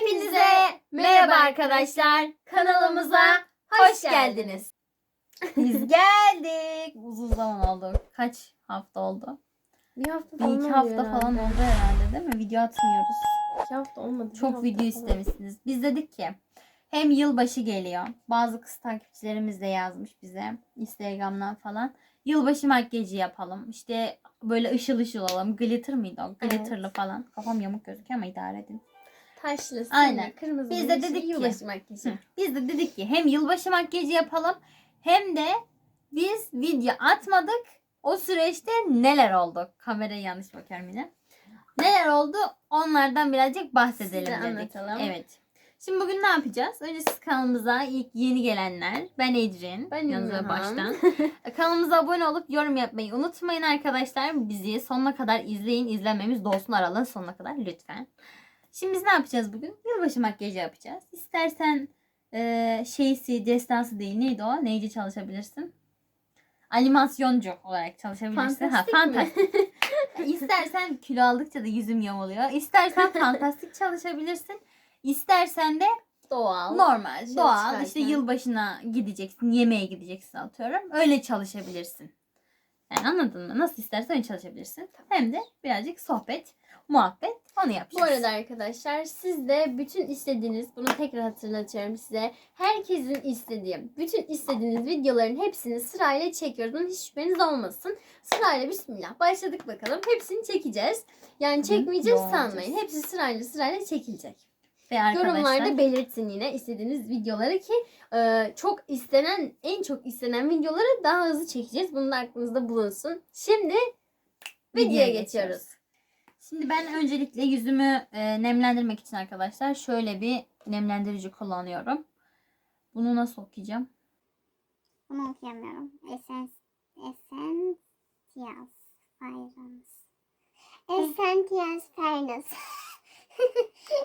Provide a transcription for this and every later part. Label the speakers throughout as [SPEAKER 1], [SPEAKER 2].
[SPEAKER 1] Hepinize merhaba arkadaşlar. Kanalımıza hoş geldiniz.
[SPEAKER 2] Biz geldik. Uzun zaman oldu. Kaç hafta oldu?
[SPEAKER 1] Bir hafta
[SPEAKER 2] Bir
[SPEAKER 1] falan
[SPEAKER 2] iki hafta falan oldu herhalde değil mi? Video atmıyoruz.
[SPEAKER 1] İki hafta olmadı. bir
[SPEAKER 2] Çok
[SPEAKER 1] hafta
[SPEAKER 2] video
[SPEAKER 1] falan.
[SPEAKER 2] istemişsiniz. Biz dedik ki hem yılbaşı geliyor. Bazı kız takipçilerimiz de yazmış bize Instagram'dan falan. Yılbaşı makyajı yapalım. İşte böyle ışıl ışıl olalım. Glitter mıydı o?
[SPEAKER 1] Evet.
[SPEAKER 2] Glitterlı falan. Kafam yamuk gözüküyor ama idare edin.
[SPEAKER 1] Simli,
[SPEAKER 2] Aynen.
[SPEAKER 1] kırmızı.
[SPEAKER 2] Biz de dedik ki-
[SPEAKER 1] Yılbaşı makyajı.
[SPEAKER 2] Biz de dedik ki hem yılbaşı makyajı yapalım hem de biz video atmadık. O süreçte neler oldu? Kameraya yanlış bakıyorum yine. Neler oldu? Onlardan birazcık bahsedelim
[SPEAKER 1] Size
[SPEAKER 2] dedik.
[SPEAKER 1] anlatalım.
[SPEAKER 2] Evet. Şimdi bugün ne yapacağız? Önce siz kanalımıza ilk yeni gelenler. Ben Ecrin.
[SPEAKER 1] Ben İlhan.
[SPEAKER 2] baştan. kanalımıza abone olup yorum yapmayı unutmayın arkadaşlar. Bizi sonuna kadar izleyin. İzlememiz dolsun aralığın sonuna kadar lütfen. Şimdi biz ne yapacağız bugün? Yılbaşı makyajı yapacağız. İstersen e, şeysi, destansı değil. Neydi o? Neyce çalışabilirsin? Animasyoncu olarak çalışabilirsin.
[SPEAKER 1] Fantastik
[SPEAKER 2] ha,
[SPEAKER 1] mi?
[SPEAKER 2] fantastik. İstersen kilo aldıkça da yüzüm yamuluyor. İstersen fantastik çalışabilirsin. İstersen de
[SPEAKER 1] Doğal.
[SPEAKER 2] normal,
[SPEAKER 1] Şey
[SPEAKER 2] doğal.
[SPEAKER 1] çıkarken.
[SPEAKER 2] işte yılbaşına gideceksin, yemeğe gideceksin atıyorum. Öyle çalışabilirsin. Yani anladın mı? Nasıl istersen öyle çalışabilirsin. Hem de birazcık sohbet, muhabbet onu yapacağız.
[SPEAKER 1] Bu arada arkadaşlar siz de bütün istediğiniz, bunu tekrar hatırlatıyorum size. Herkesin istediği, bütün istediğiniz videoların hepsini sırayla çekiyoruz. Bunun hiç şüpheniz olmasın. Sırayla bismillah başladık bakalım. Hepsini çekeceğiz. Yani çekmeyeceğiz
[SPEAKER 2] yoğun
[SPEAKER 1] sanmayın. Hepsi sırayla sırayla çekilecek.
[SPEAKER 2] Ve
[SPEAKER 1] Yorumlarda belirtin yine istediğiniz videoları ki e, çok istenen, en çok istenen videoları daha hızlı çekeceğiz. Bunun da aklınızda bulunsun. Şimdi videoya geçiyoruz.
[SPEAKER 2] Şimdi ben öncelikle yüzümü e, nemlendirmek için arkadaşlar şöyle bir nemlendirici kullanıyorum. Bunu nasıl okuyacağım?
[SPEAKER 3] Bunu okuyamıyorum. Essence, Essentials Fairness. Essentials Fairness.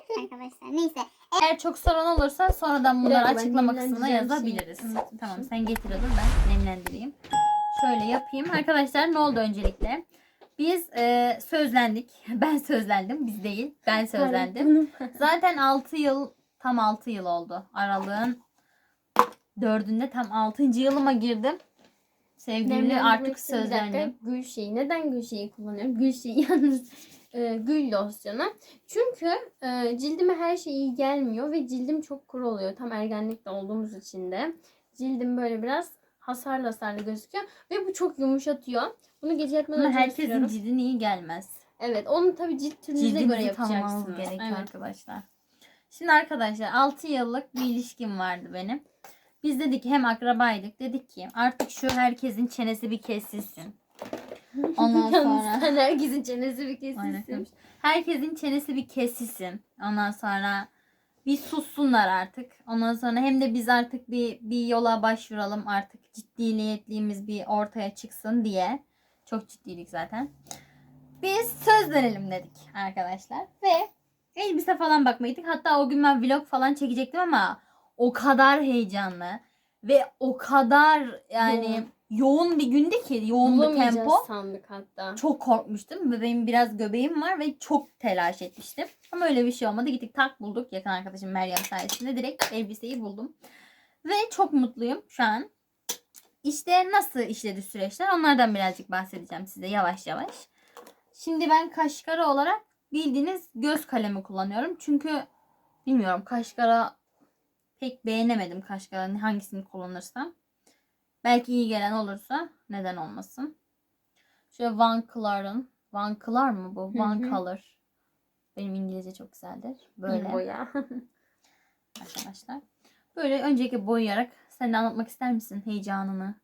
[SPEAKER 3] Arkadaşlar neyse.
[SPEAKER 2] Eğer çok sorun olursa sonradan bunları
[SPEAKER 1] ben
[SPEAKER 2] açıklama kısmına yazabiliriz.
[SPEAKER 1] unutmuşum.
[SPEAKER 2] Tamam sen getir dur ben nemlendireyim. Şöyle yapayım. Arkadaşlar ne oldu öncelikle? Biz e, sözlendik. Ben sözlendim. Biz değil. Ben sözlendim. Zaten 6 yıl tam 6 yıl oldu. Aralığın dördünde tam 6. yılıma girdim. Sevgilimle artık sözlendim.
[SPEAKER 1] Gül şeyi. Neden gül şeyi kullanıyorum? Gül şeyi yalnız e, gül losyonu. Çünkü e, cildime her şey iyi gelmiyor ve cildim çok kuru oluyor. Tam ergenlikte olduğumuz için de. Cildim böyle biraz hasarlı hasarlı gözüküyor. Ve bu çok yumuşatıyor. Bunu gece yatmadan
[SPEAKER 2] Ama
[SPEAKER 1] önce
[SPEAKER 2] herkesin
[SPEAKER 1] sürüyorum.
[SPEAKER 2] cildine iyi gelmez.
[SPEAKER 1] Evet onu tabii cilt türünüze göre
[SPEAKER 2] Cildinizi
[SPEAKER 1] yapacaksınız.
[SPEAKER 2] gerekiyor
[SPEAKER 1] Evet.
[SPEAKER 2] arkadaşlar. Şimdi arkadaşlar 6 yıllık bir ilişkim vardı benim. Biz dedik ki hem akrabaydık dedik ki artık şu herkesin çenesi bir kesilsin. Ondan
[SPEAKER 1] Yalnız
[SPEAKER 2] sonra
[SPEAKER 1] sen herkesin çenesi bir
[SPEAKER 2] Aynen
[SPEAKER 1] kesilsin.
[SPEAKER 2] Herkesin çenesi bir kesilsin. Ondan sonra bir sussunlar artık. Ondan sonra hem de biz artık bir bir yola başvuralım artık ciddiyetliğimiz bir ortaya çıksın diye. Çok ciddiydik zaten. Biz söz verelim dedik arkadaşlar ve elbise falan bakmaydık. Hatta o gün ben vlog falan çekecektim ama o kadar heyecanlı ve o kadar yani yoğun, bir gündü ki yoğun bir
[SPEAKER 1] Bulamayacağız
[SPEAKER 2] tempo.
[SPEAKER 1] sandık hatta.
[SPEAKER 2] Çok korkmuştum ve benim biraz göbeğim var ve çok telaş etmiştim. Ama öyle bir şey olmadı. Gittik tak bulduk yakın arkadaşım Meryem sayesinde. Direkt elbiseyi buldum. Ve çok mutluyum şu an. İşte nasıl işledi süreçler onlardan birazcık bahsedeceğim size yavaş yavaş. Şimdi ben kaşkara olarak bildiğiniz göz kalemi kullanıyorum. Çünkü bilmiyorum kaşkara pek beğenemedim kaşkaranın hangisini kullanırsam. Belki iyi gelen olursa neden olmasın. Şöyle Van Clark'ın. Van Clark mı bu? Van. Color. Benim İngilizce çok güzeldir. Böyle
[SPEAKER 1] boya.
[SPEAKER 2] arkadaşlar. Böyle öncelikle boyayarak sen de anlatmak ister misin heyecanını?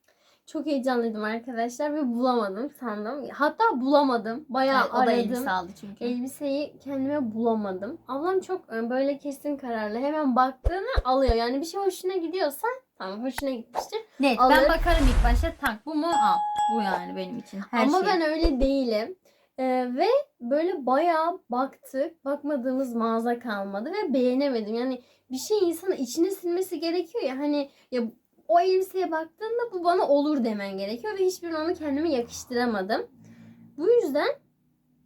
[SPEAKER 1] Çok heyecanlıydım arkadaşlar ve bulamadım sandım. Hatta bulamadım. Bayağı
[SPEAKER 2] Evet,
[SPEAKER 1] aradım.
[SPEAKER 2] elbise aldı çünkü.
[SPEAKER 1] Elbiseyi kendime bulamadım. Ablam çok böyle kesin kararlı. Hemen baktığını alıyor. Yani bir şey hoşuna gidiyorsa tamam hoşuna gitmiştir.
[SPEAKER 2] Net.
[SPEAKER 1] alır.
[SPEAKER 2] Ben bakarım ilk başta tak bu mu al. Bu yani benim için. Her
[SPEAKER 1] Ama
[SPEAKER 2] şey.
[SPEAKER 1] ben öyle değilim. E, ve böyle bayağı baktık. Bakmadığımız mağaza kalmadı ve beğenemedim. Yani bir şey insanın içine sinmesi gerekiyor ya. Hani ya o elbiseye baktığında bu bana olur demen gerekiyor ve hiçbirini onu kendime yakıştıramadım. Bu yüzden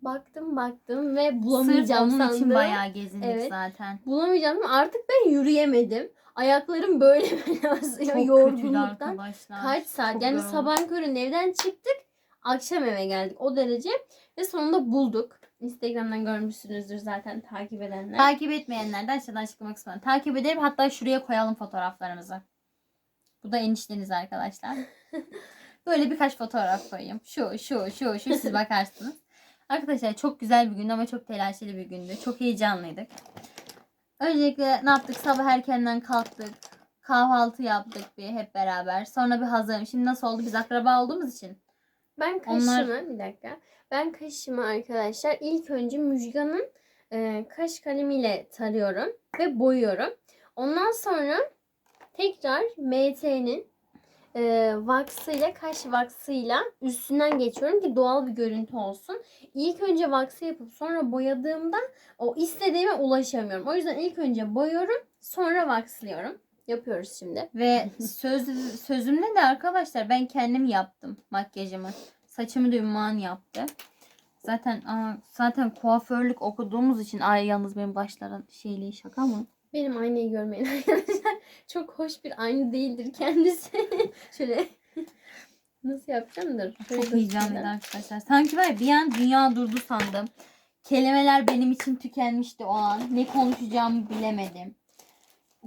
[SPEAKER 1] Baktım baktım ve
[SPEAKER 2] Sırf
[SPEAKER 1] bulamayacağım
[SPEAKER 2] onun
[SPEAKER 1] sandım.
[SPEAKER 2] için bayağı gezindik
[SPEAKER 1] Evet.
[SPEAKER 2] zaten.
[SPEAKER 1] Bulamayacağım artık ben yürüyemedim. Ayaklarım böyle basıyor
[SPEAKER 2] Çok
[SPEAKER 1] yorgunluktan.
[SPEAKER 2] arkadaşlar.
[SPEAKER 1] Kaç saat
[SPEAKER 2] Çok
[SPEAKER 1] yani
[SPEAKER 2] yoruldum.
[SPEAKER 1] sabah köründe evden çıktık. Akşam eve geldik o derece. Ve sonunda bulduk. Instagram'dan görmüşsünüzdür zaten takip edenler.
[SPEAKER 2] Takip etmeyenler de aşağıdan açıklama kısmına takip edelim. Hatta şuraya koyalım fotoğraflarımızı. Bu da enişteniz arkadaşlar. Böyle birkaç fotoğraf koyayım. Şu, şu, şu, şu siz bakarsınız. Arkadaşlar çok güzel bir gündü ama çok telaşlı bir gündü. Çok heyecanlıydık. Öncelikle ne yaptık? Sabah erkenden kalktık. Kahvaltı yaptık bir hep beraber. Sonra bir hazırım. Şimdi nasıl oldu? Biz akraba olduğumuz için.
[SPEAKER 1] Ben kaşımı
[SPEAKER 2] Onlar-
[SPEAKER 1] bir dakika. Ben kaşımı arkadaşlar ilk önce Müjgan'ın e, kaş kalemiyle tarıyorum ve boyuyorum. Ondan sonra tekrar MT'nin e, vaksıyla kaş vaksıyla üstünden geçiyorum ki doğal bir görüntü olsun. İlk önce vaksı yapıp sonra boyadığımda o istediğime ulaşamıyorum. O yüzden ilk önce boyuyorum sonra vakslıyorum. Yapıyoruz şimdi.
[SPEAKER 2] Ve söz sözümle de arkadaşlar ben kendim yaptım makyajımı. Saçımı da Ümman yaptı. Zaten aa, zaten kuaförlük okuduğumuz için ay yalnız benim başların şeyliği şaka mı?
[SPEAKER 1] Benim aynayı görmeyin arkadaşlar. Çok hoş bir ayna değildir kendisi. Şöyle nasıl yapacağımdır? Şöyle
[SPEAKER 2] Çok heyecanlıydı arkadaşlar. Sanki var ya, bir an dünya durdu sandım. Kelimeler benim için tükenmişti o an. Ne konuşacağımı bilemedim.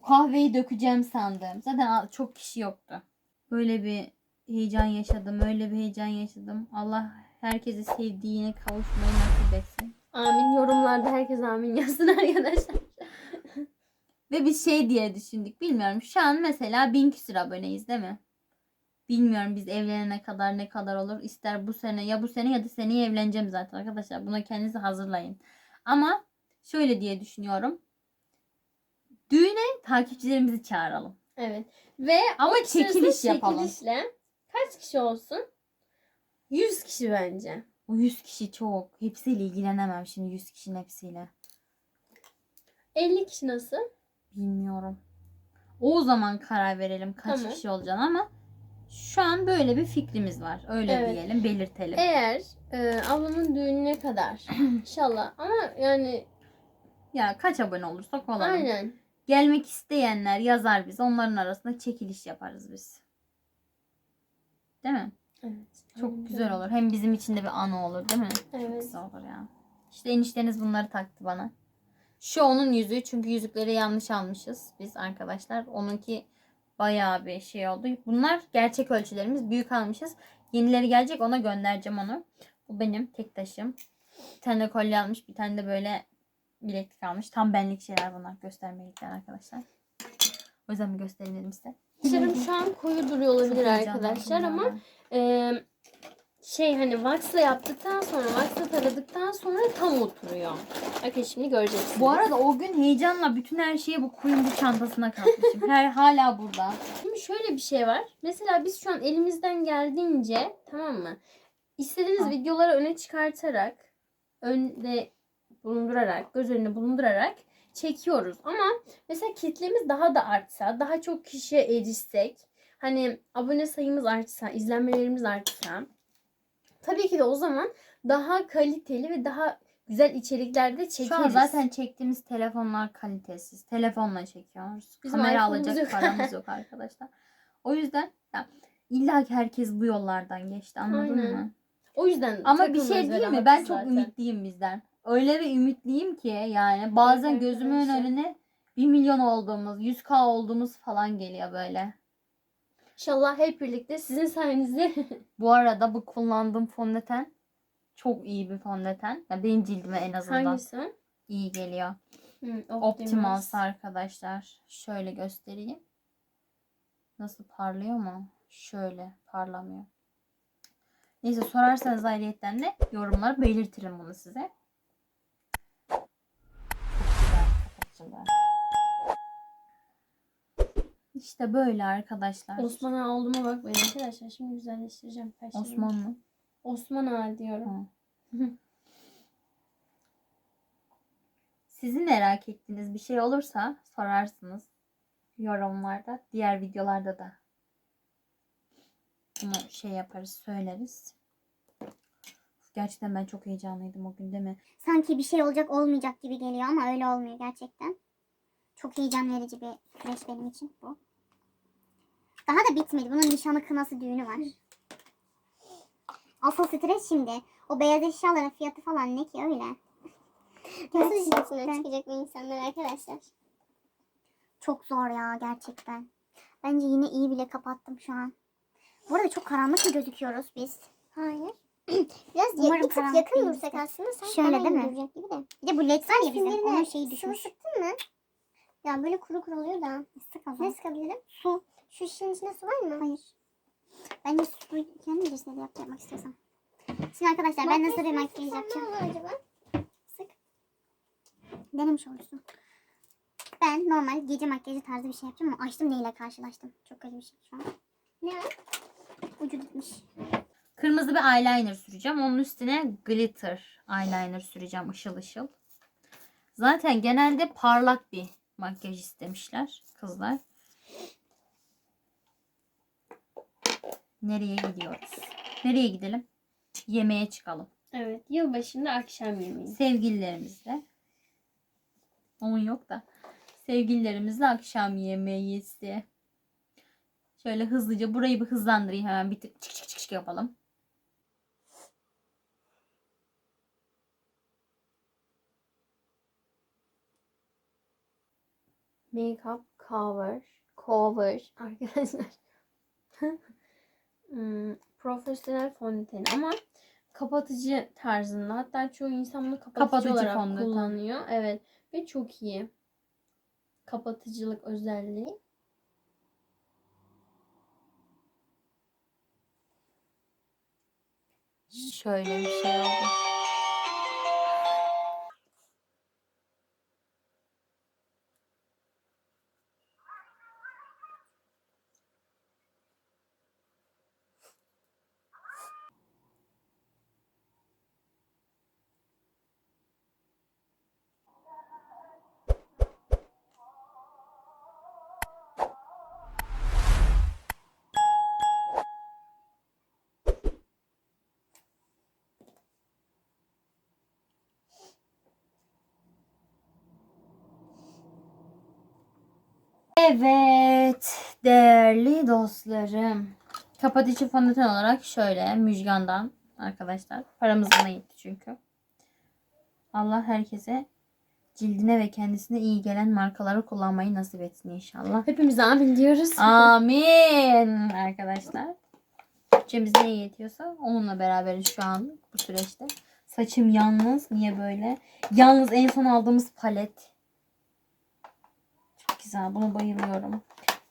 [SPEAKER 2] Kahveyi dökeceğim sandım. Zaten çok kişi yoktu. Böyle bir heyecan yaşadım. Öyle bir heyecan yaşadım. Allah herkesi sevdiğine kavuşmayı nasip etsin.
[SPEAKER 1] Amin. Yorumlarda herkes amin yazsın arkadaşlar.
[SPEAKER 2] Ve biz şey diye düşündük. Bilmiyorum. Şu an mesela bin küsur aboneyiz değil mi? Bilmiyorum biz evlenene kadar ne kadar olur. İster bu sene ya bu sene ya da seneye evleneceğim zaten arkadaşlar. Buna kendinizi hazırlayın. Ama şöyle diye düşünüyorum. Düğüne takipçilerimizi çağıralım.
[SPEAKER 1] Evet. Ve
[SPEAKER 2] Ama çekiliş yapalım.
[SPEAKER 1] çekilişle kaç kişi olsun? 100 kişi bence.
[SPEAKER 2] O 100 kişi çok. Hepsiyle ilgilenemem şimdi 100 kişinin hepsiyle.
[SPEAKER 1] 50 kişi nasıl?
[SPEAKER 2] Bilmiyorum. O zaman karar verelim kaç
[SPEAKER 1] Tamam.
[SPEAKER 2] kişi olacağını ama şu an böyle bir fikrimiz var. Öyle
[SPEAKER 1] Evet.
[SPEAKER 2] diyelim, belirtelim.
[SPEAKER 1] Eğer e, ablamın düğününe kadar inşallah ama yani
[SPEAKER 2] Ya kaç abone olursak olalım.
[SPEAKER 1] aynen.
[SPEAKER 2] Gelmek isteyenler yazar biz. Onların arasında çekiliş yaparız biz. Değil mi?
[SPEAKER 1] Evet.
[SPEAKER 2] Çok güzel olur. Hem bizim için de bir anı olur değil mi? Çok
[SPEAKER 1] Evet.
[SPEAKER 2] güzel olur ya. İşte enişteniz bunları taktı bana. Şu onun yüzüğü çünkü yüzükleri yanlış almışız biz arkadaşlar. Onunki bayağı bir şey oldu. Bunlar gerçek ölçülerimiz. Büyük almışız. Yenileri gelecek ona göndereceğim onu. Bu benim tek taşım. Bir tane de kolye almış. Bir tane de böyle bileklik almış. Tam benlik şeyler bunlar. Göstermelikler arkadaşlar. O yüzden bir göstereyim dedim size.
[SPEAKER 1] Saçlarım şu an koyu duruyor olabilir arkadaşlar ama e, şey hani waxla yaptıktan sonra waxla taradıktan sonra tam oturuyor. Bakın şimdi göreceksiniz.
[SPEAKER 2] Bu arada o gün heyecanla bütün her şeyi bu kuyumcu çantasına katmışım. Her hala burada.
[SPEAKER 1] Şimdi şöyle bir şey var. Mesela biz şu an elimizden geldiğince tamam mı? İstediğiniz
[SPEAKER 2] Ha.
[SPEAKER 1] videoları öne çıkartarak, önde bulundurarak, göz önünde bulundurarak çekiyoruz. Ama mesela kitlemiz daha da artsa, daha çok kişiye erişsek, hani abone sayımız artsa, izlenmelerimiz artsa tabii ki de o zaman daha kaliteli ve daha güzel içerikler de çekeriz.
[SPEAKER 2] Şu an zaten çektiğimiz telefonlar kalitesiz. Telefonla çekiyoruz.
[SPEAKER 1] Bizim
[SPEAKER 2] Kamera alacak
[SPEAKER 1] yok.
[SPEAKER 2] paramız yok arkadaşlar. O yüzden ya, illa ki herkes bu yollardan geçti anladın
[SPEAKER 1] Aynen.
[SPEAKER 2] mı?
[SPEAKER 1] o yüzden
[SPEAKER 2] Ama bir şey diyeyim mi? Ben
[SPEAKER 1] rahatız
[SPEAKER 2] çok
[SPEAKER 1] zaten.
[SPEAKER 2] ümitliyim bizden. Öyle bir ümitliyim ki yani bazen
[SPEAKER 1] Evet
[SPEAKER 2] gözümün önüne 1 milyon olduğumuz, 100k olduğumuz falan geliyor böyle.
[SPEAKER 1] İnşallah hep birlikte sizin sayenizde
[SPEAKER 2] Bu arada bu kullandığım fondöten çok iyi bir fondöten. Ya benim cildime en azından
[SPEAKER 1] hangisi?
[SPEAKER 2] iyi geliyor.
[SPEAKER 1] Hı,
[SPEAKER 2] Optimals arkadaşlar. Şöyle göstereyim. Nasıl parlıyor mu? Şöyle parlamıyor. Neyse sorarsanız ayrıyetten de yorumlara belirtirim bunu size. Çok güzel kapatçılar. İşte böyle arkadaşlar.
[SPEAKER 1] Osman Ağa olduğuma bakmayın arkadaşlar. Şimdi güzelleştireceğim kaşlarımı.
[SPEAKER 2] Osman mı?
[SPEAKER 1] Osman Ağa diyorum.
[SPEAKER 2] Sizin merak ettiğiniz bir şey olursa sorarsınız yorumlarda. Diğer videolarda da bunu şey yaparız söyleriz. Gerçekten ben çok heyecanlıydım o gün değil mi?
[SPEAKER 3] Sanki bir şey olacak olmayacak gibi geliyor ama öyle olmuyor gerçekten. Çok heyecan verici bir süreç benim için bu. Daha da bitmedi. Bunun nişanı kınası düğünü var. Asıl stres şimdi. O beyaz eşyaların fiyatı falan ne ki öyle.
[SPEAKER 4] Nasıl işin içinden çıkacak bu insanlar arkadaşlar?
[SPEAKER 3] Çok zor ya gerçekten. Bence yine iyi bile kapattım şu an. Bu arada çok karanlık mı gözüküyoruz biz?
[SPEAKER 4] Hayır. Biraz
[SPEAKER 3] Umarım
[SPEAKER 4] bir tık yakın dursak aslında sanki
[SPEAKER 3] Şöyle değil mi?
[SPEAKER 4] gibi de.
[SPEAKER 3] Bir de bu led var ya bizim. Onun şeyi
[SPEAKER 4] sıvı
[SPEAKER 3] düşmüş.
[SPEAKER 4] sıktın mı? Ya böyle kuru kuru oluyor da.
[SPEAKER 3] Sık.
[SPEAKER 4] Ne sıkabilirim?
[SPEAKER 3] Su.
[SPEAKER 4] Şu şişenin içinde su var mı?
[SPEAKER 3] Hayır. Bence su kendi birisine de yap, yapmak istiyorsan. Şimdi arkadaşlar ben nasıl bir makyaj yapacağım?
[SPEAKER 4] Ne olur acaba?
[SPEAKER 3] Sık. Denemiş olursun. Ben normal gece makyajı tarzı bir şey yapacağım ama açtım neyle karşılaştım. Çok kötü bir şey şu an.
[SPEAKER 4] Ne?
[SPEAKER 3] Ucu gitmiş.
[SPEAKER 2] Kırmızı bir eyeliner süreceğim. Onun üstüne glitter eyeliner süreceğim ışıl ışıl. Zaten genelde parlak bir makyaj istemişler kızlar. Nereye gidiyoruz? Nereye gidelim? Yemeğe çıkalım.
[SPEAKER 1] Evet. Yılbaşında akşam yemeği.
[SPEAKER 2] Sevgililerimizle. Onun yok da. Sevgililerimizle akşam yemeği. Şöyle hızlıca burayı bir hızlandırayım hemen bir tık çık çık çık çık yapalım.
[SPEAKER 1] Makeup cover. Cover. Arkadaşlar. Hmm, profesyonel fondöten ama kapatıcı tarzında. Hatta çoğu insan bunu kapatıcı,
[SPEAKER 2] Kapatıcı
[SPEAKER 1] olarak
[SPEAKER 2] fondöten.
[SPEAKER 1] kullanıyor. Evet. Ve çok iyi. Kapatıcılık özelliği.
[SPEAKER 2] Şöyle bir şey oldu. Evet değerli dostlarım. Kapatıcı fondöten olarak şöyle Müjgan'dan arkadaşlar. Paramız buna yetti çünkü. Allah herkese cildine ve kendisine iyi gelen markaları kullanmayı nasip etsin inşallah.
[SPEAKER 1] Hepimiz amin diyoruz.
[SPEAKER 2] Amin arkadaşlar. Bütçemiz neye yetiyorsa onunla beraberiz şu an bu süreçte. Saçım yalnız. Niye böyle? Yalnız en son aldığımız palet. Çok güzel. Buna bayılıyorum.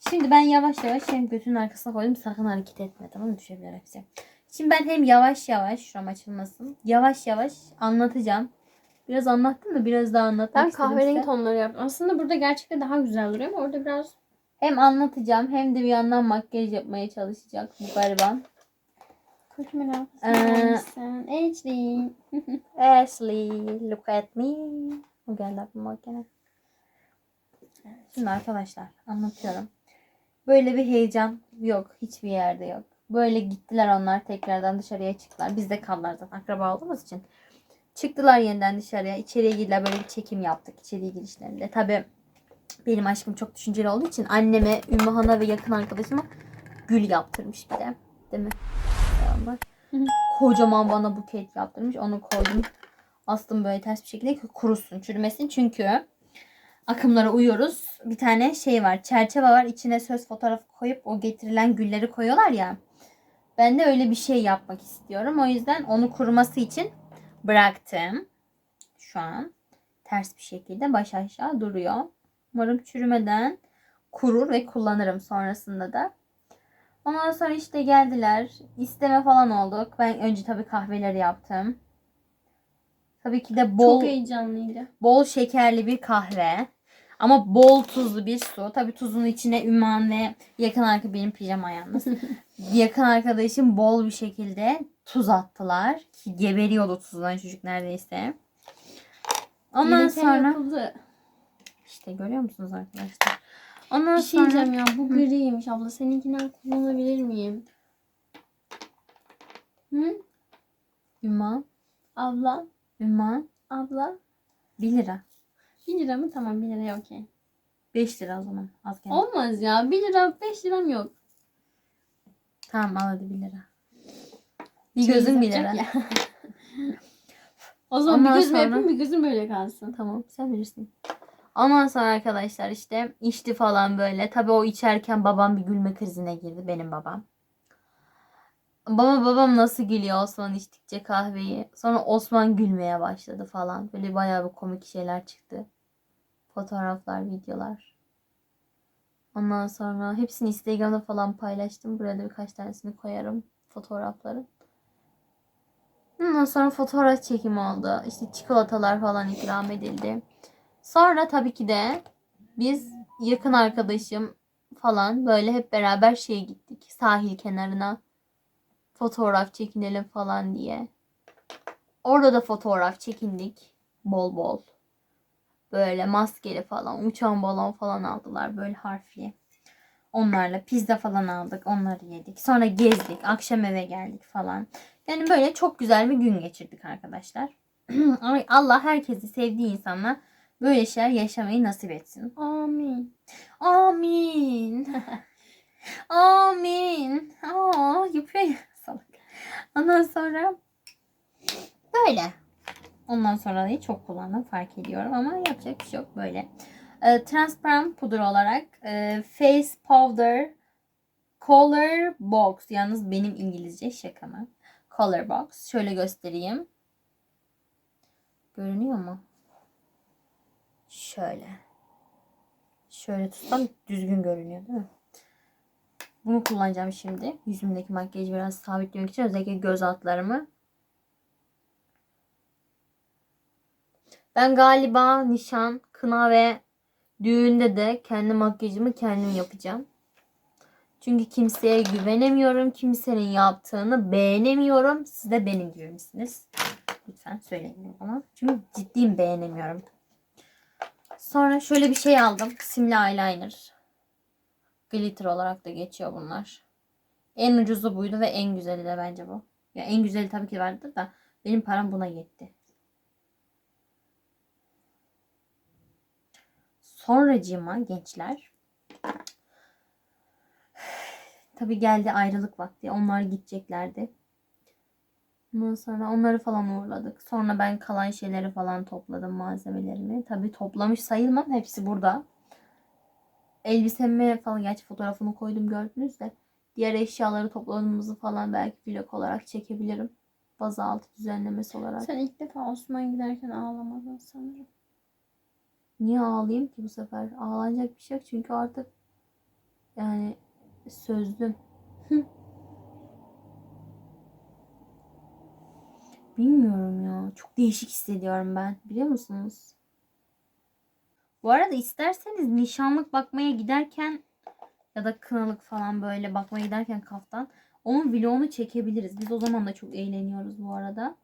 [SPEAKER 2] Şimdi ben yavaş yavaş hem götünün arkasına koydum. Sakın hareket etme tamam mı? Düşebilir hepsi. Şimdi ben hem yavaş yavaş şuram açılmasın. Yavaş yavaş anlatacağım. Biraz anlattım da biraz daha anlatmak
[SPEAKER 1] Ben kahverengi
[SPEAKER 2] size.
[SPEAKER 1] tonları yaptım. Aslında burada gerçekten daha güzel duruyor ama orada biraz
[SPEAKER 2] Hem anlatacağım hem de bir yandan makyaj yapmaya çalışacak bu gariban.
[SPEAKER 1] Kocaman
[SPEAKER 2] Ee,
[SPEAKER 1] arkasın. Ashley.
[SPEAKER 2] Ashley, look at me. O geldi aklıma gene. Şimdi arkadaşlar anlatıyorum. Böyle bir heyecan yok. Hiçbir yerde yok. Böyle gittiler onlar tekrardan dışarıya çıktılar. Biz de kaldılar zaten akraba olduğumuz için. Çıktılar yeniden dışarıya. İçeriye girdiler. Böyle bir çekim yaptık içeriye girişlerinde. Tabii benim aşkım çok düşünceli olduğu için anneme, Ümmühan'a ve yakın arkadaşıma gül yaptırmış bir de. Değil mi? Kocaman bana buket yaptırmış. Onu koydum. Astım böyle ters bir şekilde ki kurusun, çürümesin. Çünkü akımlara uyuyoruz. Bir tane şey var. Çerçeve var. İçine söz fotoğrafı koyup o getirilen gülleri koyuyorlar ya. Ben de öyle bir şey yapmak istiyorum. O yüzden onu kuruması için bıraktım. Şu an ters bir şekilde baş aşağı duruyor. Umarım çürümeden kurur ve kullanırım sonrasında da. Ondan sonra işte geldiler. İsteme falan olduk. Ben önce tabii kahveleri yaptım. Tabii ki de bol
[SPEAKER 1] Çok heyecanlıydı.
[SPEAKER 2] bol şekerli bir kahve. Ama bol tuzlu bir su. Tabii tuzun içine Ümmühan ve yakın arkadaşım benim pijama yalnız. yakın arkadaşım bol bir şekilde tuz attılar. Ki geberiyordu tuzdan çocuk neredeyse. Ondan
[SPEAKER 1] Gereken
[SPEAKER 2] sonra
[SPEAKER 1] yapıldı.
[SPEAKER 2] işte görüyor musunuz arkadaşlar? Ondan
[SPEAKER 1] Bir şey
[SPEAKER 2] sonra
[SPEAKER 1] diyeceğim ya bu griymiş abla. Seninkinden kullanabilir miyim? Hı?
[SPEAKER 2] Ümmühan
[SPEAKER 1] Abla.
[SPEAKER 2] Ümman.
[SPEAKER 1] Abla.
[SPEAKER 2] 1 lira.
[SPEAKER 1] 1 lira mı? Tamam 1 liraya okey.
[SPEAKER 2] 5 lira o zaman. Az geldi.
[SPEAKER 1] Olmaz ya. 1 lira 5 liram yok.
[SPEAKER 2] Tamam al hadi 1 lira. Bir gözün 1 lira.
[SPEAKER 1] Ya. o zaman
[SPEAKER 2] Ondan
[SPEAKER 1] bir gözüm
[SPEAKER 2] sonra-
[SPEAKER 1] yapayım bir gözüm böyle kalsın.
[SPEAKER 2] Tamam sen bilirsin. Ondan sonra arkadaşlar işte içti falan böyle. Tabii o içerken babam bir gülme krizine girdi. Benim babam. Baba babam nasıl gülüyor Osman içtikçe kahveyi. Sonra Osman gülmeye başladı falan. Böyle bayağı bir komik şeyler çıktı. Fotoğraflar, videolar. Ondan sonra hepsini Instagram'da falan paylaştım. Buraya da birkaç tanesini koyarım. Fotoğrafları. Ondan sonra fotoğraf çekimi oldu. İşte çikolatalar falan ikram edildi. Sonra tabii ki de biz yakın arkadaşım falan böyle hep beraber şeye gittik. Sahil kenarına fotoğraf çekinelim falan diye. Orada da fotoğraf çekindik. Bol bol. Böyle maskeli falan, uçan balon falan aldılar böyle harfli. Onlarla pizza falan aldık. Onları yedik. Sonra gezdik. Akşam eve geldik falan. Yani böyle çok güzel bir gün geçirdik arkadaşlar. Allah herkesi sevdiği insanla böyle şeyler yaşamayı nasip etsin.
[SPEAKER 1] Amin.
[SPEAKER 2] Amin. Amin. Aa, yapıyor ya. Ondan sonra böyle. Ondan sonra da çok kullandım fark ediyorum ama yapacak bir şey yok böyle. Ee, transparan pudra olarak e, face powder color box yalnız benim İngilizce şaka mı? Color box. Şöyle göstereyim. Görünüyor mu? Şöyle. Şöyle tutsam düzgün görünüyor değil mi? Bunu kullanacağım şimdi. Yüzümdeki makyajı biraz sabitlemek için özellikle göz altlarımı. Ben galiba nişan, kına ve düğünde de kendi makyajımı kendim yapacağım. Çünkü kimseye güvenemiyorum. Kimsenin yaptığını beğenemiyorum. Siz de benim gibi misiniz? Lütfen söyleyin ama. Çünkü ciddiyim beğenemiyorum. Sonra şöyle bir şey aldım. Simli eyeliner. Glitter olarak da geçiyor bunlar. En ucuzu buydu ve en güzeli de bence bu. Ya en güzeli tabii ki vardır da benim param buna yetti. Sonracığıma gençler. Tabii geldi ayrılık vakti. Onlar gideceklerdi. Ondan sonra onları falan uğurladık. Sonra ben kalan şeyleri falan topladım malzemelerimi. Tabii toplamış sayılmam. Hepsi burada. Elbisemi falan gerçi fotoğrafını koydum gördünüz de. Diğer eşyaları topladığımızı falan belki vlog olarak çekebilirim. Bazaltı düzenlemesi olarak.
[SPEAKER 1] Sen ilk defa Osman giderken ağlamadın sanırım.
[SPEAKER 2] Niye ağlayayım ki bu sefer? Ağlanacak bir şey yok çünkü artık yani sözlüm. Bilmiyorum ya. Çok değişik hissediyorum ben. Biliyor musunuz? Bu arada isterseniz nişanlık bakmaya giderken ya da kınalık falan böyle bakmaya giderken kaftan onun vlogunu çekebiliriz. Biz o zaman da çok eğleniyoruz bu arada.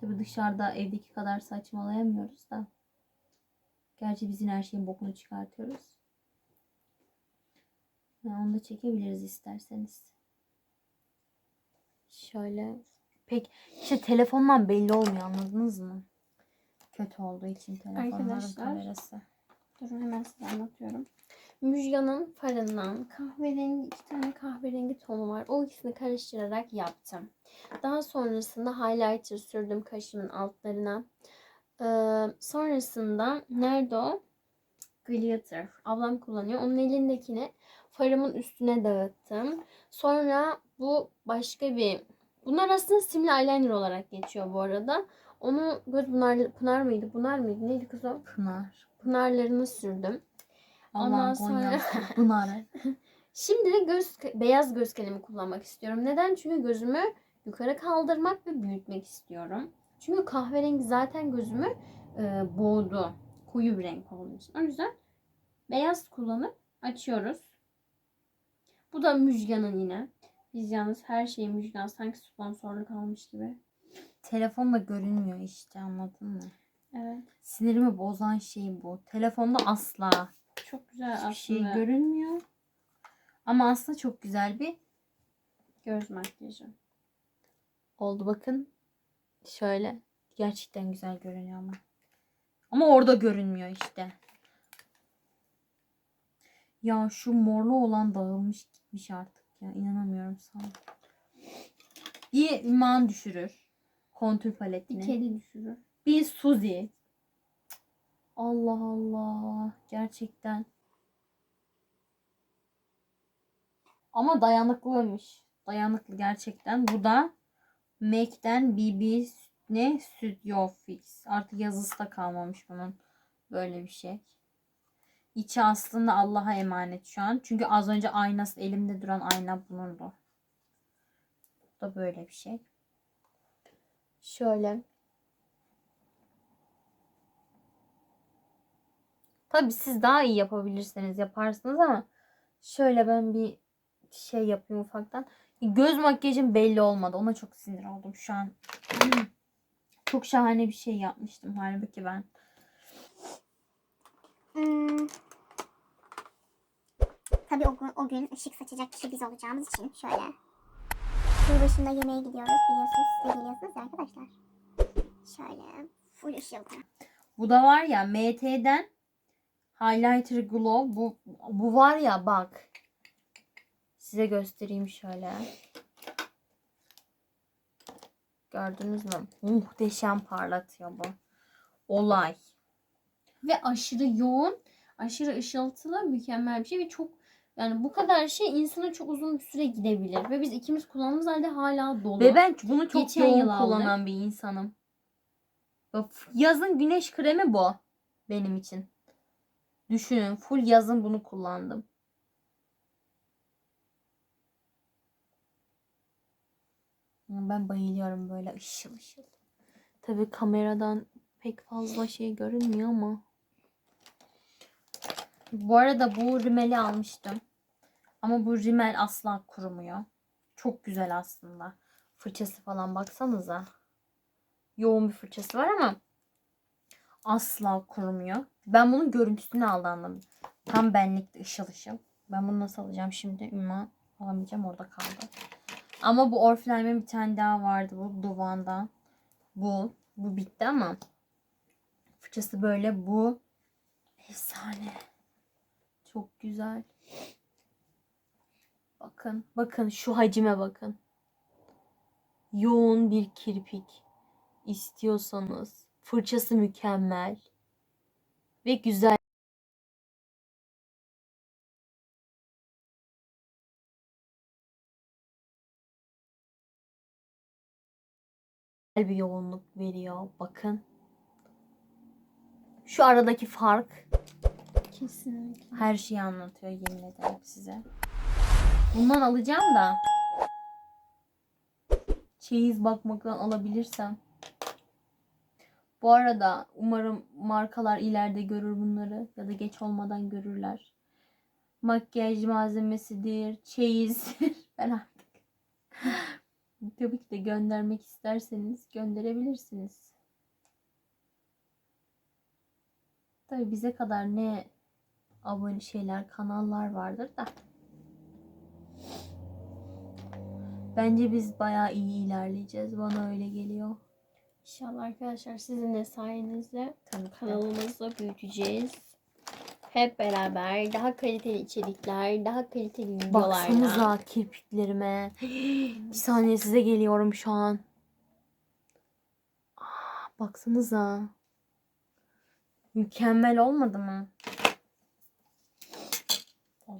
[SPEAKER 2] Tabi dışarıda evdeki kadar saçmalayamıyoruz da. Gerçi biz yine her şeyin bokunu çıkartıyoruz. Yani onu da çekebiliriz isterseniz. Şöyle. Pek işte telefondan belli olmuyor anladınız mı? Kötü olduğu için telefonların
[SPEAKER 1] Arkadaşlar.
[SPEAKER 2] kamerası.
[SPEAKER 1] Durun hemen size anlatıyorum. Müjgan'ın farından kahverengi iki tane kahverengi tonu var. O ikisini karıştırarak yaptım. Daha sonrasında highlighter sürdüm kaşımın altlarına. Ee, sonrasında nerede o? Glitter. Ablam kullanıyor. Onun elindekini farımın üstüne dağıttım. Sonra bu başka bir Bunlar aslında simli eyeliner olarak geçiyor bu arada. Onu göz pınar, pınar mıydı? Pınar mıydı? Neydi kız o?
[SPEAKER 2] Pınar.
[SPEAKER 1] Pınarlarını sürdüm. Ondan
[SPEAKER 2] Ondan
[SPEAKER 1] sonra-
[SPEAKER 2] sonra Pınar.
[SPEAKER 1] Şimdi de göz beyaz göz kalemi kullanmak istiyorum. Neden? Çünkü gözümü yukarı kaldırmak ve büyütmek istiyorum. Çünkü kahverengi zaten gözümü e, boğdu. Koyu bir renk olduğu için. O yüzden beyaz kullanıp açıyoruz. Bu da Müjgan'ın yine. Biz yalnız her şeyi Müjgan sanki sponsorluk almış gibi.
[SPEAKER 2] Telefonda görünmüyor işte anladın mı?
[SPEAKER 1] Evet.
[SPEAKER 2] Sinirimi bozan şey bu. Telefonda asla
[SPEAKER 1] Çok güzel
[SPEAKER 2] hiçbir
[SPEAKER 1] aslında
[SPEAKER 2] şey görünmüyor. Ama aslında çok güzel bir
[SPEAKER 1] göz makyajı.
[SPEAKER 2] oldu bakın. Şöyle. Gerçekten güzel görünüyor ama. Ama orada görünmüyor işte. Ya şu morlu olan dağılmış gitmiş artık ya. İnanamıyorum sana. Bir ünvan düşürür. Kontür
[SPEAKER 1] Bir
[SPEAKER 2] paletini.
[SPEAKER 1] kedi düşürür.
[SPEAKER 2] Bir Suzy. Allah Allah. Gerçekten. Ama dayanıklıymış. Dayanıklı gerçekten. Bu da MAC'den BB ne Studio Fix. Artık yazısı da kalmamış bunun. Böyle bir şey. İçi aslında Allah'a emanet şu an. Çünkü az önce aynası elimde duran ayna bunundu. Bu da böyle bir şey.
[SPEAKER 1] Şöyle.
[SPEAKER 2] Tabii siz daha iyi yapabilirseniz yaparsınız ama şöyle ben bir şey yapayım ufaktan. Göz makyajım belli olmadı. Ona çok sinir oldum şu an. Çok şahane bir şey yapmıştım halbuki ben.
[SPEAKER 3] Hmm. Tabii o o gün ışık saçacak kişi biz olacağımız için şöyle. Yılbaşında yemeğe gidiyoruz biliyorsunuz. Siz de geliyorsunuz arkadaşlar. Şöyle full ışıltı.
[SPEAKER 2] Bu da var ya MT'den Highlighter Glow. Bu, bu var ya bak. Size göstereyim şöyle. Gördünüz mü? Muhteşem parlatıyor bu. Olay.
[SPEAKER 1] Ve aşırı yoğun, aşırı ışıltılı, mükemmel bir şey ve çok yani bu kadar şey insana çok uzun bir süre gidebilir. Ve biz ikimiz kullandığımız halde hala dolu.
[SPEAKER 2] Ve ben bunu çok
[SPEAKER 1] Geçen
[SPEAKER 2] yoğun
[SPEAKER 1] yıl aldım.
[SPEAKER 2] kullanan bir insanım. Yazın güneş kremi bu benim için. Düşünün full yazın bunu kullandım. Ben bayılıyorum böyle ışıl ışıl. Tabii kameradan pek fazla şey görünmüyor ama. Bu arada bu rimeli almıştım. Ama bu rimel asla kurumuyor. Çok güzel aslında. Fırçası falan baksanıza. Yoğun bir fırçası var ama asla kurumuyor. Ben bunun görüntüsünü aldandım. Tam benlikte ışıl ışıl. Ben bunu nasıl alacağım şimdi? Ünvan alamayacağım orada kaldı. Ama bu Oriflame'in bir tane daha vardı bu Duvan'dan. Bu. Bu bitti ama fırçası böyle bu. Efsane. Çok güzel. Bakın. Bakın şu hacime bakın. Yoğun bir kirpik istiyorsanız fırçası mükemmel ve güzel bir yoğunluk veriyor. Bakın. Şu aradaki fark
[SPEAKER 1] Kesinlikle.
[SPEAKER 2] her şeyi anlatıyor yemin ederim size. Bundan alacağım da çeyiz bakmaktan alabilirsem. Bu arada umarım markalar ileride görür bunları ya da geç olmadan görürler. Makyaj malzemesidir, çeyizdir. Ben artık tabii ki de göndermek isterseniz gönderebilirsiniz. Tabii bize kadar ne abone şeyler, kanallar vardır da. Bence biz bayağı iyi ilerleyeceğiz. Bana öyle geliyor.
[SPEAKER 1] İnşallah arkadaşlar sizin de sayenizde
[SPEAKER 2] Tabii
[SPEAKER 1] kanalımızı büyüteceğiz. Hep beraber daha kaliteli içerikler, daha kaliteli videolarla.
[SPEAKER 2] Baksanıza kirpiklerime. Bir saniye size geliyorum şu an. Aa, baksanıza. Mükemmel olmadı mı?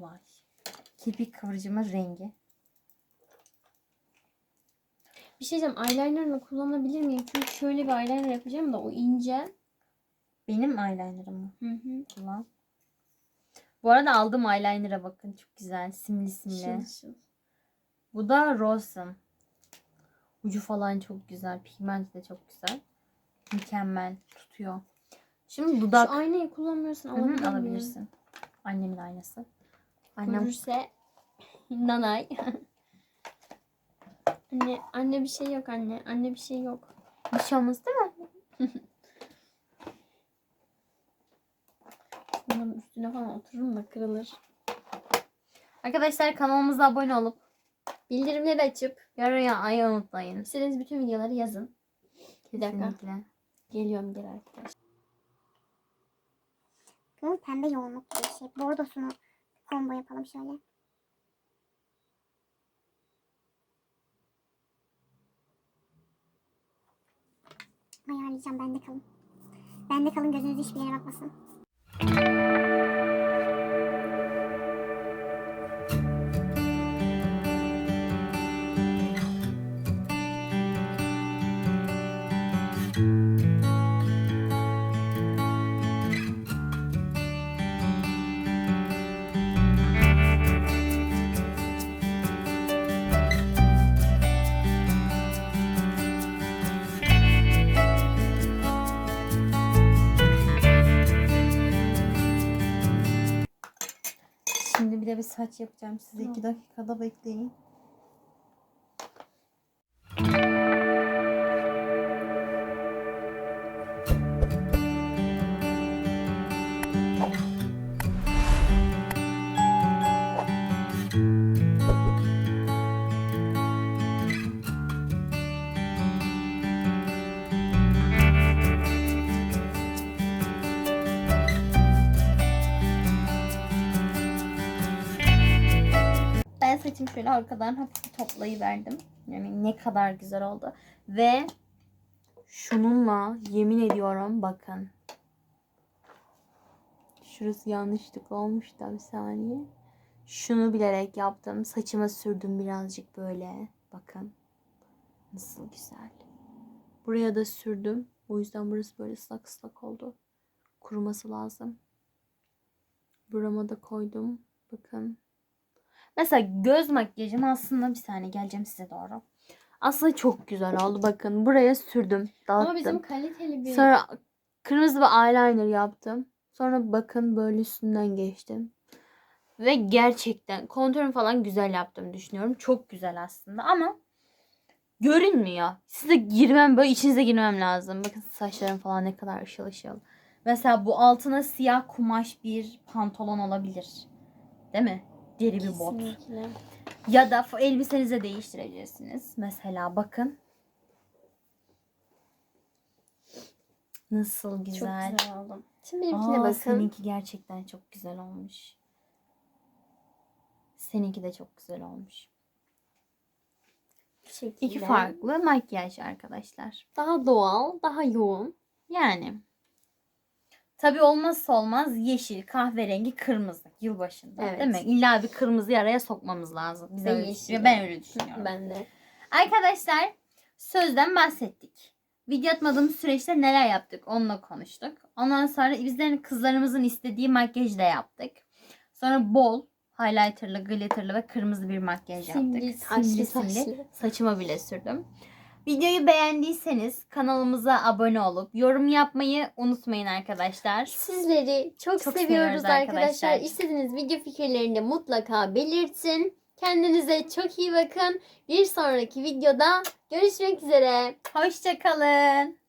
[SPEAKER 2] Olay. Kirpik kıvırcımın rengi.
[SPEAKER 1] Bir şey diyeceğim. Eyeliner'ını kullanabilir miyim? Çünkü şöyle bir eyeliner yapacağım da o ince.
[SPEAKER 2] Benim eyelinerım mı?
[SPEAKER 1] Hı hı.
[SPEAKER 2] Kullan. Bu arada aldığım eyeliner'a bakın. Çok güzel. Simli simli.
[SPEAKER 1] Şıl şıl.
[SPEAKER 2] Bu da Rosen. Ucu falan çok güzel. Pigment de çok güzel. Mükemmel. Tutuyor. Şimdi dudak
[SPEAKER 1] Şu aynayı kullanmıyorsan
[SPEAKER 2] Hı hı,
[SPEAKER 1] alabilir miyim?
[SPEAKER 2] alabilirsin. Annemin aynası. Annem
[SPEAKER 1] Görürse nanay. anne, anne bir şey yok anne. Anne bir şey yok.
[SPEAKER 2] bir şey olmaz değil mi?
[SPEAKER 1] Bunun üstüne falan otururum da kırılır.
[SPEAKER 2] Arkadaşlar kanalımıza abone olup
[SPEAKER 1] Bildirimleri açıp
[SPEAKER 2] yaraya ayı unutmayın.
[SPEAKER 1] istediğiniz bütün videoları yazın. Bir dakika.
[SPEAKER 2] Kesinlikle.
[SPEAKER 1] Geliyorum geri arkadaşlar.
[SPEAKER 3] Bu pembe yoğunluk bir şey. Bordosunu combo yapalım şöyle. Ayarlayacağım bende kalın. Bende kalın gözünüz hiçbir yere bakmasın.
[SPEAKER 2] Saç yapacağım size. iki dakikada bekleyin. Şöyle arkadan hafif toplayıverdim. Yani ne kadar güzel oldu. Ve şununla yemin ediyorum bakın. Şurası yanlışlık olmuş da bir saniye. Şunu bilerek yaptım. Saçıma sürdüm birazcık böyle. Bakın. Nasıl güzel. Buraya da sürdüm. O yüzden burası böyle ıslak ıslak oldu. Kuruması lazım. Burama da koydum. Bakın. Mesela göz makyajım aslında bir saniye geleceğim size doğru. Aslında çok güzel oldu. Bakın buraya sürdüm. Dağıttım.
[SPEAKER 1] Ama bizim kaliteli bir
[SPEAKER 2] Sonra kırmızı bir eyeliner yaptım. Sonra bakın böyle üstünden geçtim. Ve gerçekten kontürüm falan güzel yaptım düşünüyorum. Çok güzel aslında ama görünmüyor. Size girmem böyle içinize girmem lazım. Bakın saçlarım falan ne kadar ışıl ışıl. Mesela bu altına siyah kumaş bir pantolon olabilir. Değil mi? Deri bir bot.
[SPEAKER 1] kesinlikle.
[SPEAKER 2] Ya da elbisenize değiştirebilirsiniz. Mesela bakın. Nasıl güzel.
[SPEAKER 1] Çok güzel oldu. Şimdi benimkine
[SPEAKER 2] Aa,
[SPEAKER 1] bakın.
[SPEAKER 2] seninki gerçekten çok güzel olmuş. Seninki de çok güzel olmuş.
[SPEAKER 1] Şekilde.
[SPEAKER 2] İki farklı makyaj arkadaşlar.
[SPEAKER 1] Daha doğal, daha yoğun.
[SPEAKER 2] Yani. Tabii olmazsa olmaz yeşil, kahverengi, kırmızı yılbaşında.
[SPEAKER 1] Evet.
[SPEAKER 2] Değil mi? İlla bir kırmızıyı araya sokmamız lazım. Biz
[SPEAKER 1] Ve
[SPEAKER 2] öyle
[SPEAKER 1] yeşil.
[SPEAKER 2] düşünüyorum. Ben öyle düşünüyorum.
[SPEAKER 1] Ben de.
[SPEAKER 2] Arkadaşlar sözden bahsettik. Video atmadığımız süreçte neler yaptık onunla konuştuk. Ondan sonra bizlerin kızlarımızın istediği makyajı da yaptık. Sonra bol highlighterlı, glitterlı ve kırmızı bir makyaj
[SPEAKER 1] Simli,
[SPEAKER 2] yaptık. Simli simli.
[SPEAKER 1] taşlı.
[SPEAKER 2] Saçıma bile sürdüm. Videoyu beğendiyseniz kanalımıza abone olup yorum yapmayı unutmayın arkadaşlar.
[SPEAKER 1] Sizleri çok,
[SPEAKER 2] Çok
[SPEAKER 1] seviyoruz arkadaşlar.
[SPEAKER 2] arkadaşlar.
[SPEAKER 1] İstediğiniz video fikirlerini mutlaka belirtin. Kendinize çok iyi bakın. Bir sonraki videoda görüşmek üzere.
[SPEAKER 2] Hoşçakalın.